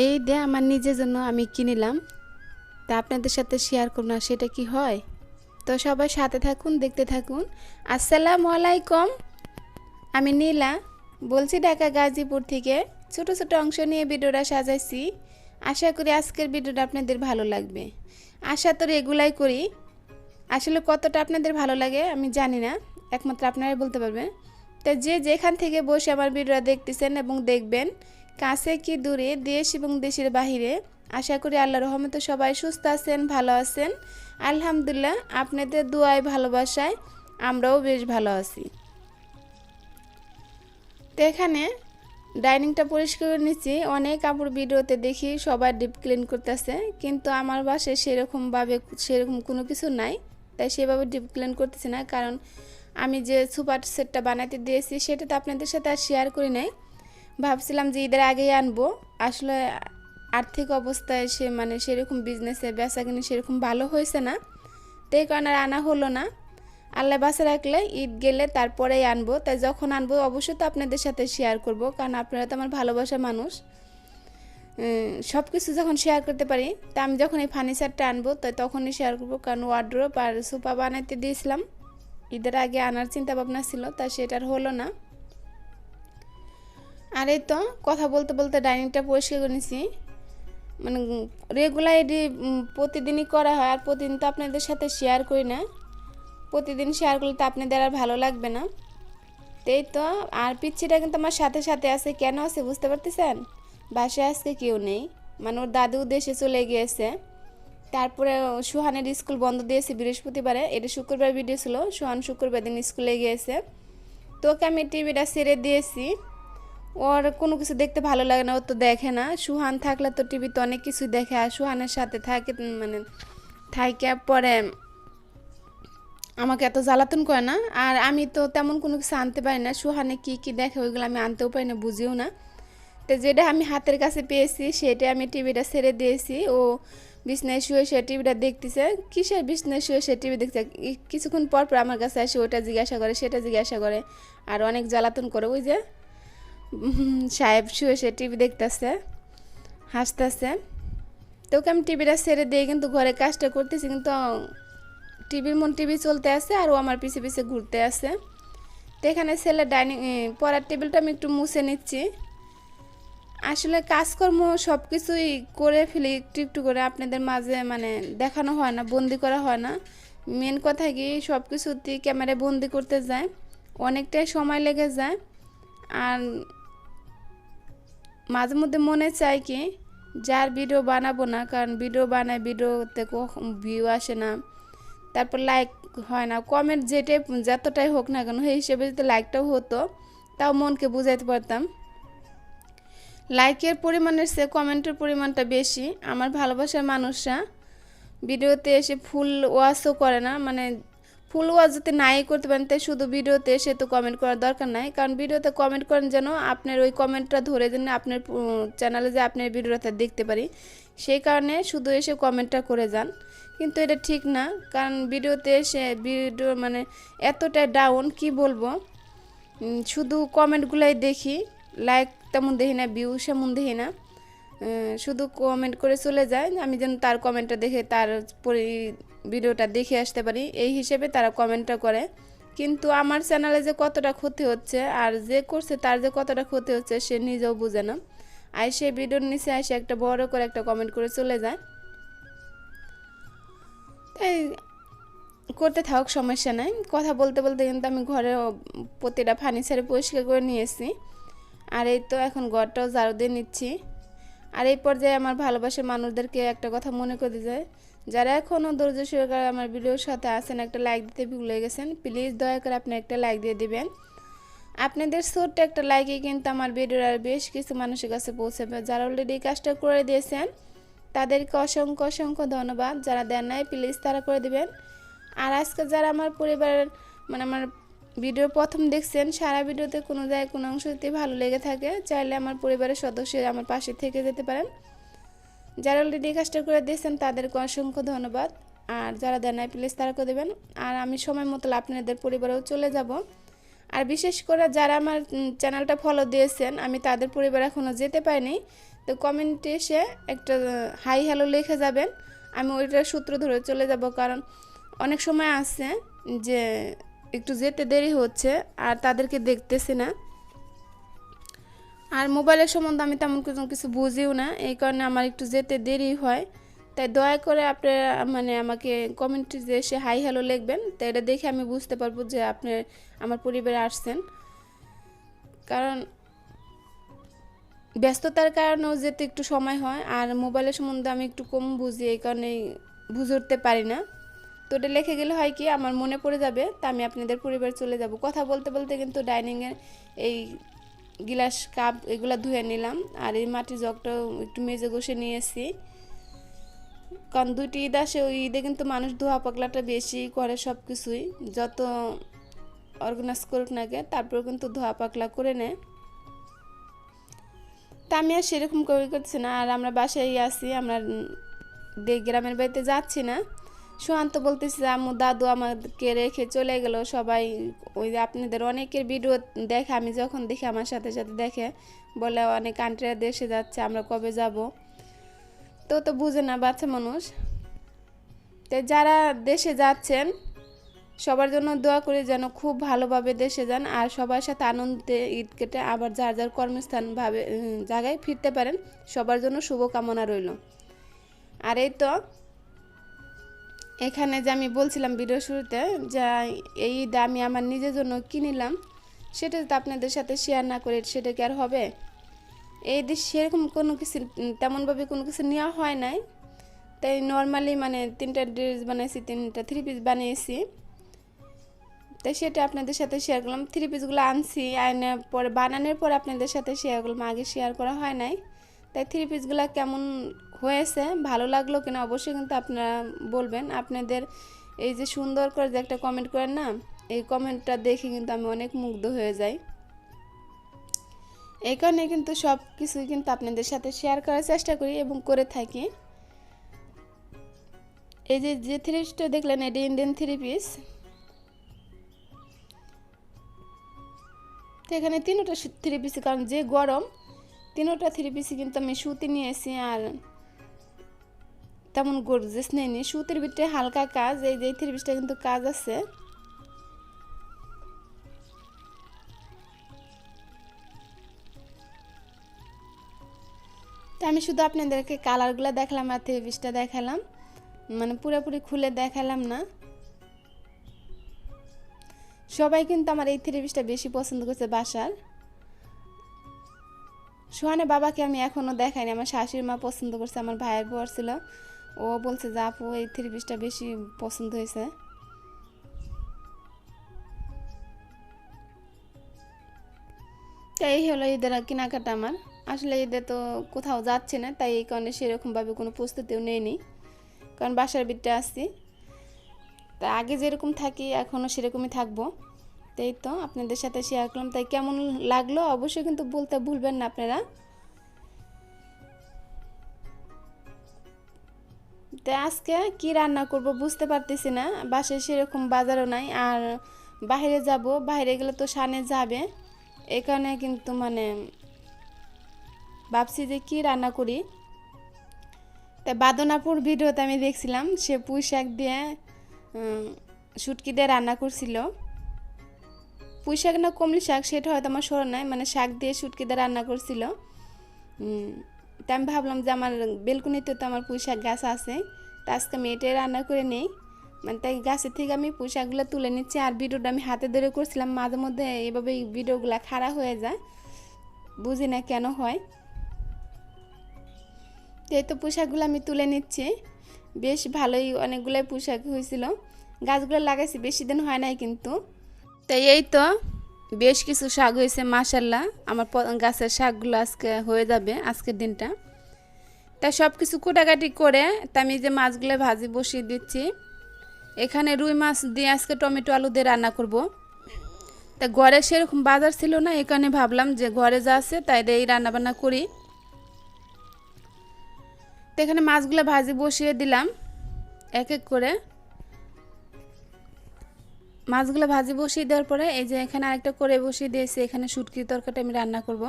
এই দে আমার নিজের জন্য আমি কিনিলাম, তা আপনাদের সাথে শেয়ার করব না, সেটা কি হয়? তো সবাই সাথে থাকুন, দেখতে থাকুন। আসসালামু আলাইকুম। আমি নীলা, বলছি ঢাকা গাজীপুর থেকে ছোট ছোট অংশ নিয়ে ভিডিওটা সাজাইছি। আশা করি আজকের ভিডিওটা আপনাদের ভালো লাগবে। আশা তো রেগুলাই করি। আসলে কতটা আপনাদের ভালো লাগে আমি জানি না, একমাত্র আপনারাই বলতে পারবেন। তা যে যেখান থেকে বসে আমার ভিডিওটা দেখতেছেন এবং দেখবেন কাছে কি দূরে দেশ এবং দেশের বাহিরে? আশা করি আল্লাহ রহমতে সবাই সুস্থ আছেন, ভালো আছেন। আলহামদুলিল্লাহ, আপনাদের দুয়ায় ভালোবাসায় আমরাও বেশ ভালো আছি। তো এখানে ডাইনিংটা পরিষ্কার করে নিচ্ছি। অনেক কাপড় ভিডিওতে দেখি সবাই ডিপ ক্লিন করতেছে, কিন্তু আমার বাসায় সেরকমভাবে সেরকম কোনো কিছু নাই, তাই সেভাবে ডিপ ক্লিন করতেছি না। কারণ আমি যে সুপার সেটটা বানাতে দিয়েছি, সেটা তো আপনাদের সাথে আর শেয়ার করি নাই। ভাবছিলাম যে ঈদের আগেই আনব। আসলে আর্থিক অবস্থায় সে মানে সেরকম বিজনেসে বেচা কিনে সেরকম ভালো হয়েছে না। তো এই কারণে আনা হলো না। আল্লাহ বাসা রাখলে ঈদ গেলে তারপরেই আনব। তাই যখন আনব, অবশ্যই তো আপনাদের সাথে শেয়ার করব, কারণ আপনারা তো আমার ভালোবাসা মানুষ। সব কিছু যখন শেয়ার করতে পারি, তা আমি যখন এই ফার্নিচারটা আনব তাই তখনই শেয়ার করব। কারণ ওয়ার্ড্রোপ আর সোফা বানাইতে দিয়েছিলাম। ঈদের আগে আনার চিন্তা ভাবনা ছিল, তা সেটার হলো না। আর এই তো কথা বলতে বলতে ডাইনিংটা পরিষ্কার করে নিছি। মানে রেগুলার এটি প্রতিদিনই করা হয় আর প্রতিদিন তো আপনাদের সাথে শেয়ার করি না। প্রতিদিন শেয়ার করলে তো আপনাদের আর ভালো লাগবে না। এই তো, আর পিচ্ছিটা কিন্তু আমার সাথে সাথে আছে। কেন আছে বুঝতে পারতেছেন? বাসায় আজকে কেউ নেই। মানে ওর দাদু দেশে চলে গিয়েছে। তারপরে সুহানের স্কুল বন্ধ দিয়েছে বৃহস্পতিবারে। এটা শুক্রবার ভিডিও ছিল। সুহান শুক্রবার দিন স্কুলে গিয়েছে। তো ওকে আমি টিভিটা সেরে দিয়েছি। ওর কোনো কিছু দেখতে ভালো লাগে না, ও তো দেখে না। সুহান থাকলে তো টিভিতে অনেক কিছু দেখে, আর সুহানের সাথে থাকে মানে থাকে পরে আমাকে এত জ্বালাতন করে না, আর আমি তো তেমন কোনো কিছু আনতে পারি না। সুহানে কি কি দেখে ওইগুলো আমি আনতেও পারি না, বুঝিও না। তো যেটা আমি হাতের কাছে পেয়েছি সেটা আমি টিভিটা ছেড়ে দিয়েছি। ও বিছনায় শুয়ে সে টিভিটা দেখতেছে, কিসের বিছনায় শুয়ে সে টিভি দেখছে? কিছুক্ষণ পর পর আমার কাছে আসে, ওটা জিজ্ঞাসা করে, সেটা জিজ্ঞাসা করে, আর অনেক জ্বালাতন করে। ওই যে সাহেব শুয়ে সে টিভি দেখতেছে, হাসতেছে। তোকে আমি টিভিটা ছেড়ে দিয়ে কিন্তু ঘরে কাজটা করতেছি, কিন্তু টিভির মন টিভি চলতে আছে আর ও আমার পিছে পিছে ঘুরতে আছে। তো এখানে ছেলে ডাইনিং পড়ার টেবিলটা আমি একটু মুছে নিচ্ছি। আসলে কাজকর্ম সব কিছুই করে ফেলি, একটু একটু করে আপনাদের মাঝে মানে দেখানো হয় না, বন্দি করা হয় না। মেন কথা কি সব কিছুতেই ক্যামেরায় বন্দি করতে যায়, অনেকটাই সময় লেগে যায়। আর মাঝে মধ্যে মনে চায় কি, যার ভিডিও বানাবো না, কারণ ভিডিও বানায় ভিডিওতে ভিউ আসে না। তারপর লাইক হয় না কমেন্ট যেটাই, যতটাই হোক না কেন, সেই হিসেবে যদি লাইকটাও হতো, তাও মনকে বুঝাইতে পারতাম। লাইকের পরিমাণের চেয়ে কমেন্টের পরিমাণটা বেশি। আমার ভালোবাসার মানুষরা ভিডিওতে এসে ফুল ওয়াশও করে না মানে ফুল ওয়াশ যদি নাই করতে পারেন তাই শুধু ভিডিওতে এসে তো কমেন্ট করার দরকার নাই। কারণ ভিডিওতে কমেন্ট করেন যেন আপনার ওই কমেন্টটা ধরে যেন আপনার চ্যানেলে যে আপনার ভিডিওটা দেখতে পারি। সেই কারণে শুধু এসে কমেন্টটা করে যান। কিন্তু এটা ঠিক না, কারণ ভিডিওতে এসে ভিডিও মানে এতটা ডাউন কি বলব? শুধু কমেন্টগুলাই দেখি লাইক তেমন দেখি না ভিউ সেমন দেখি না। শুধু কমেন্ট করে চলে যায়, আমি যেন তার কমেন্টটা দেখে তার পরি ভিডিওটা দেখে আসতে পারি। এই হিসেবে তারা কমেন্টটা করে। কিন্তু আমার চ্যানেলে যে কতটা ক্ষতি হচ্ছে আর যে করছে তার যে কতটা ক্ষতি হচ্ছে সে নিজেও বুঝে না। আর সে ভিডিওর নিচে এসে একটা বড় করে একটা কমেন্ট করে চলে যায়। তাই করতে থাক সমস্যা নাই। কথা বলতে বলতে কিন্তু আমি ঘরে প্রতিটা ফার্নিচারে পরিষ্কার করে নিয়েছি। আর এই তো এখন ঘরটাও ঝাড়ু দিয়ে নিচ্ছি। আর এই পর্যায়ে আমার ভালোবাসার মানুষদেরকে একটা কথা মনে করে যায় যারা এখনও ধৈর্য সহকারে আমার ভিডিওর সাথে আছেন, একটা লাইক দিতে ভুলে গেছেন প্লিজ দয়া করে আপনি একটা লাইক দিয়ে দিবেন। আপনাদের ছোট্ট একটা লাইকে কিন্তু আমার ভিডিওর আর বেশ কিছু মানুষের কাছে পৌঁছাবে। যারা অলরেডি কাজটা করে দিয়েছেন, তাদেরকে অসংখ্য অসংখ্য ধন্যবাদ। যারা দেন নাই প্লিজ তারা করে দিবেন। আর আজকে যারা আমার পরিবারের মানে আমার ভিডিও প্রথম দেখছেন, সারা ভিডিওতে কোনো জায়গায় কোনো অংশতে ভালো লেগে থাকে, চাইলে আমার পরিবারের সদস্য আমার পাশে থেকে যেতে পারেন। যারা অলরেডি কাজটা করে দিয়েছেন, তাদেরকে অসংখ্য ধন্যবাদ। আর যারা দেন নাই প্লিজ তারা করে দেবেন। আর আমি সময় মতো আপনাদের পরিবারেও চলে যাব। আর বিশেষ করে যারা আমার চ্যানেলটা ফলো দিয়েছেন, আমি তাদের পরিবার এখনও যেতে পারিনি। তো কমেন্টে এসে একটা হাই হ্যালো লিখে যাবেন। আমি ওইটার সূত্র ধরে চলে যাব। কারণ অনেক সময় আছে যে একটু যেতে দেরি হচ্ছে, আর তাদেরকে দেখতেছি না। আর মোবাইলের সম্বন্ধে আমি তেমন কিছু কিছু বুঝিও না, এই কারণে আমার একটু যেতে দেরি হয়। তাই দয়া করে আপনারা মানে আমাকে কমেন্টে যে এসে হাই হ্যালো লিখবেন, তাই এটা দেখে আমি বুঝতে পারব যে আপনি আমার পরিবারে আসছেন। কারণ ব্যস্ততার কারণেও যেতে একটু সময় হয়, আর মোবাইলের সম্বন্ধে আমি একটু কম বুঝি, এই কারণেই বুঝে উঠতে পারি না। তো ওটা লিখে গেলে হয় কি, আমার মনে পড়ে যাবে, তা আমি আপনাদের পরিবার চলে যাব। কথা বলতে বলতে কিন্তু ডাইনিংয়ের এই গিলাস কাপ এগুলো ধুয়ে নিলাম, আর এই মাটির জগটাও একটু মেজে ঘষে নিয়েছি। কারণ দুইটি ঈদ আসে, ওই ঈদে কিন্তু মানুষ ধোয়া পাকলাটা বেশি করে সব কিছুই যত অর্গানাইজ করুক না কে তারপর কিন্তু ধোয়া পাকলা করে নেয়। তা আমি আর সেরকম করে করছি না, আর আমরা বাসায় আছি, আমরা গ্রামের বাড়িতে যাচ্ছি না। সুহান্ত বলতেছি, আম্মু, দাদু আমাকে রেখে চলে গেল। সবাই ওই যে আপনাদের অনেকের ভিডিও দেখে, আমি যখন দেখি আমার সাথে সাথে দেখে, বলে অনেক আন্টিরা দেশে যাচ্ছে, আমরা কবে যাব? তো তো বুঝে না, বাচ্চা মানুষ। তো যারা দেশে যাচ্ছেন, সবার জন্য দোয়া করি যেন খুব ভালোভাবে দেশে যান, আর সবার সাথে আনন্দে ঈদ কেটে আবার যার যার কর্মস্থান ভাবে জায়গায় ফিরতে পারেন, সবার জন্য শুভকামনা রইল। আর এই তো এখানে যে আমি বলছিলাম ভিডিও শুরুতে, যে এই ঈদে আমি আমার নিজের জন্য কিনিলাম সেটা তো আপনাদের সাথে শেয়ার না করে, সেটা কি আর হবে? এই দেশ সেরকম কোনো কিছু তেমনভাবে কোনো কিছু নেওয়া হয় নাই। তাই নর্মালি মানে তিনটা ড্রেস বানিয়েছি তিনটা থ্রি পিস বানিয়েছি। তাই সেটা আপনাদের সাথে শেয়ার করলাম। থ্রি পিসগুলো আনছি আনার পরে, বানানোর পর আপনাদের সাথে শেয়ার করলাম, আগে শেয়ার করা হয় নাই। তাই থ্রি পিসগুলো কেমন হয়েছে, ভালো লাগল কিনা অবশ্যই কিন্তু আপনারা বলবেন। আপনাদের এই যে সুন্দর করে যে একটা কমেন্ট করেন না, এই কমেন্টটা দেখে কিন্তু আমি অনেক মুগ্ধ হয়ে যাই। এই কারণে কিন্তু সব কিছুই কিন্তু আপনাদের সাথে শেয়ার করার চেষ্টা করি এবং করে থাকি। এই যে যে থ্রি পিসটা দেখলেন, এটি ইন্ডিয়ান থ্রি পিস তো এখানে তিনোটা থ্রি পিসি কারণ যে গরম, তিনোটা থ্রি পিসি কিন্তু আমি সুতি নিয়েছি আর তেমন গর্জেস নেইনি সুতির ভিতরে হালকা কাজ, এই যে থ্রি পিসটা কিন্তু কাজ আছে। তো আমি শুধু আপনাদেরকে কালারগুলো দেখালাম আর থ্রি পিসটা দেখালাম। মানে পুরোপুরি খুলে দেখালাম না। সবাই কিন্তু আমার এই থ্রি পিসটা বেশি পছন্দ করছে বাসার। সোহানের বাবাকে আমি এখনও দেখাইনি, আমার শাশুড়ি মা পছন্দ করছে, আমার ভাইয়ের বর ছিল। ও বলছে যে আপু, এই থ্রি পিসটা বেশি পছন্দ হয়েছে। তাই হলো ঈদের কেনাকাটা আমার। আসলে ঈদে তো কোথাও যাচ্ছে না, তাই এই কারণে সেরকমভাবে কোনো প্রস্তুতিও নেইনি। কারণ বাসার বিটটা আসছি তা আগে যেরকম থাকি, এখনও সেরকমই থাকব। তাই তো আপনাদের সাথে শেয়ার করলাম। তাই কেমন লাগল? অবশ্যই কিন্তু বলতে ভুলবেন না আপনারা। তাই আজকে কি রান্না করব বুঝতে পারতেছি না। বাসায় সেরকম বাজারও নাই আর বাইরে যাব, বাইরে গেলে তো সানে যাবে। এখানে কিন্তু মানে ভাবছি যে কি রান্না করি। তাই বাদনাপুর ভিডিওতে আমি দেখছিলাম, সে পুঁই শাক দিয়ে শুটকি দিয়ে রান্না করছিল। পুঁই শাক না কমলি শাক, সেটা হয়তো আমার স্মরণ নাই মানে শাক দিয়ে শুটকি দিয়ে রান্না করছিল। তা আমি ভাবলাম যে আমার বেলকুনিতে তো আমার পুঁই শাক গাছ আছে, তা আজকে আমি এটাই রান্না করে নেই। মানে তাই গাছের থেকে আমি পুঁইশাকগুলো তুলে নিচ্ছি আর ভিডিওটা আমি হাতে ধরে করছিলাম, মাঝে মধ্যে এভাবে এই ভিডিওগুলো খারাপ হয়ে যায়, বুঝি না কেন হয়। তো এই তো পোশাকগুলো আমি তুলে নিচ্ছি, বেশ ভালোই অনেকগুলোই পোশাক হয়েছিল। গাছগুলো লাগাইছি, বেশি দিন হয় নাই কিন্তু। তাই এই তো বেশ কিছু শাক হয়েছে মাসাল্লাহ আমার গাছের শাকগুলো আজকে হয়ে যাবে, আজকের দিনটা। তাই সব কিছু কোটাকাটি করে তা আমি যে মাছগুলো ভাজি বসিয়ে দিচ্ছি। এখানে রুই মাছ দিয়ে আজকে টমেটো আলু দিয়ে রান্না করব। তা ঘরে সেরকম বাজার ছিল না, এখানে ভাবলাম যে ঘরে যা আছে তাই এই রান্না বান্না করি। তো এখানে মাছগুলো ভাজি বসিয়ে দিলাম, এক এক করে। মাছগুলো ভাজি বসিয়ে দেওয়ার পরে এই যে এখানে আরেকটা করে বসিয়ে দিয়েছি, এখানে শুটকির তরকারিটা আমি রান্না করব।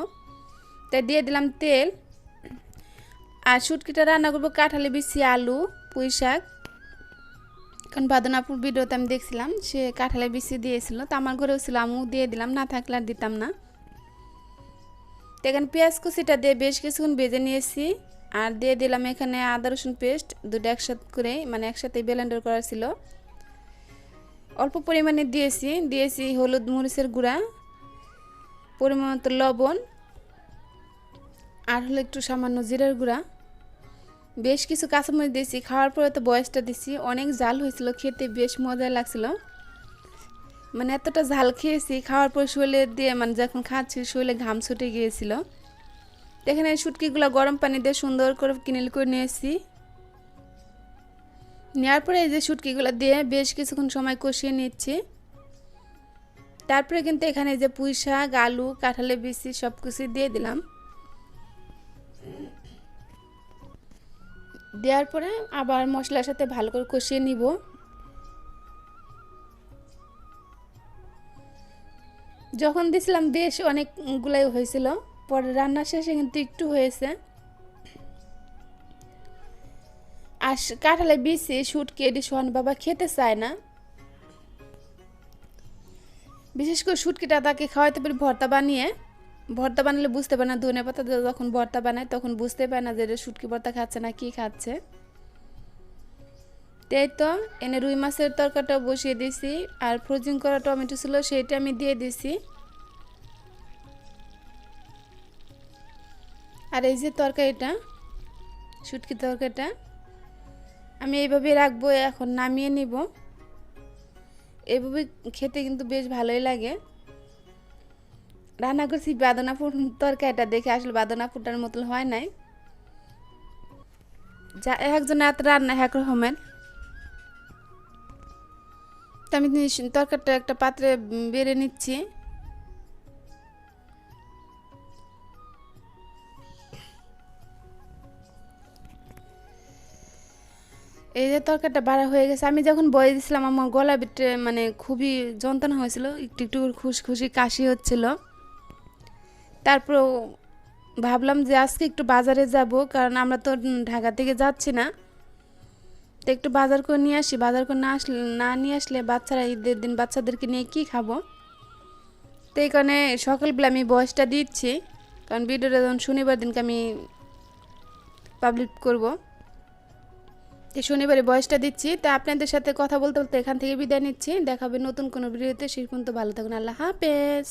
তাই দিয়ে দিলাম তেল। আর শুটকিটা রান্না করব কাঁঠালি বিচি, আলু, পুঁই শাক। কারণ বাদনাপুর ভিডিওতে আমি দেখছিলাম, সে কাঁঠালে বিচি দিয়েছিল। তো আমার ঘরেও ছিল, আমিও দিয়ে দিলাম, না থাকলে আর দিতাম না। তো এখানে পেঁয়াজ কুচিটা দিয়ে বেশ কিছুক্ষণ ভেজে নিয়েছি। আর দিয়ে দিলাম এখানে আদা রসুন পেস্ট, দুটো একসাথে করে মানে একসাথে ব্লেন্ডার করা ছিল। অল্প পরিমাণে দিয়েছি। দিয়েছি হলুদ মরিচের গুঁড়া, পরিমাণ মতো লবণ, আর হলো একটু সামান্য জিরার গুঁড়া। বেশ কিছু কাঁচামরিচ দিয়েছি, খাওয়ার পরে তো বয়সটা দিছি। অনেক জাল হয়েছিল, খেতে বেশ মজা লাগছিল। মানে এতটা ঝাল খেয়েছি, খাওয়ার পর শরীরে দিয়ে মানে যখন খাচ্ছি, শরীরে ঘাম ছুটে গিয়েছিল। এখানে শুটকিগুলো গরম পানি দিয়ে সুন্দর করে কিনেল করে নিয়েছি। নেওয়ার পরে এই যে শুটকিগুলো দিয়ে বেশ কিছুক্ষণ সময় কষিয়ে নিচ্ছি। তারপরে কিন্তু এখানে যে পুঁই শাক, আলু, কাঁঠালে, বিচি সব কিছু দিয়ে দিলাম। দেওয়ার পরে আবার মশলার সাথে ভালো করে কষিয়ে নিব। যখন দিছিলাম বেশ অনেকগুলাই হয়েছিল, পরে রান্না শেষে কিন্তু একটু হয়েছে। আর কাঁঠালে বিচি, শুটকি, এটি সোহান বাবা খেতে চায় না। বিশেষ করে শুটকিটা তাকে খাওয়াইতে পারি ভর্তা বানিয়ে, ভর্তা বানালে বুঝতে পারে না ধনে পাতা যখন ভর্তা বানায় তখন বুঝতে পারে না যে এটা শুটকি ভর্তা খাচ্ছে না, কি খাচ্ছে। তাই তো এনে রুই মাছের তরকারিটাও বসিয়ে দিয়েছি আর ফ্রোজিং করা টমেটো ছিল সেইটা আমি দিয়ে দিছি। আর এই যে তরকারিটা, শুটকি তরকারিটা আমি এইভাবে রাখব, এখন নামিয়ে নিব। এইভাবে খেতে কিন্তু বেশ ভালোই লাগে। রান্না করছি বাদনাপুর তরকারিটা, দেখে আসলে বাদনাপুরটার মতো হয় নাই। যা, একজন এত রান্না এক রকমের। তো আমি তরকারিটা একটা পাত্রে বেড়ে নিচ্ছি। এই যে তরকারিটা বাড়া হয়ে গেছে। আমি যখন বয়ে দিয়েছিলাম আমার গলা মানে খুবই যন্ত্রণা হয়েছিল, একটু একটু খুশখুশি কাশি হচ্ছিল। তারপর ভাবলাম যে আজকে একটু বাজারে যাব, কারণ আমরা তো ঢাকা থেকে যাচ্ছি না। তো একটু বাজার করে নিয়ে আসি, বাজার করে না আসলে, না নিয়ে আসলে বাচ্চারা ঈদের দিন বাচ্চাদেরকে নিয়ে কি খাব? তো এই কারণে সকালবেলা আমি বয়সটা দিচ্ছি, কারণ ভিডিওটা যখন শনিবার দিনকে আমি পাবলিক করব। তো শনিবারে বয়সটা দিচ্ছি, তা আপনাদের সাথে কথা বলতে বলতে এখান থেকে বিদায় নিচ্ছি। দেখাবে নতুন কোনো ভিডিওতে, সেই পর্যন্ত ভালো থাকুন। আল্লাহ হাফেজ।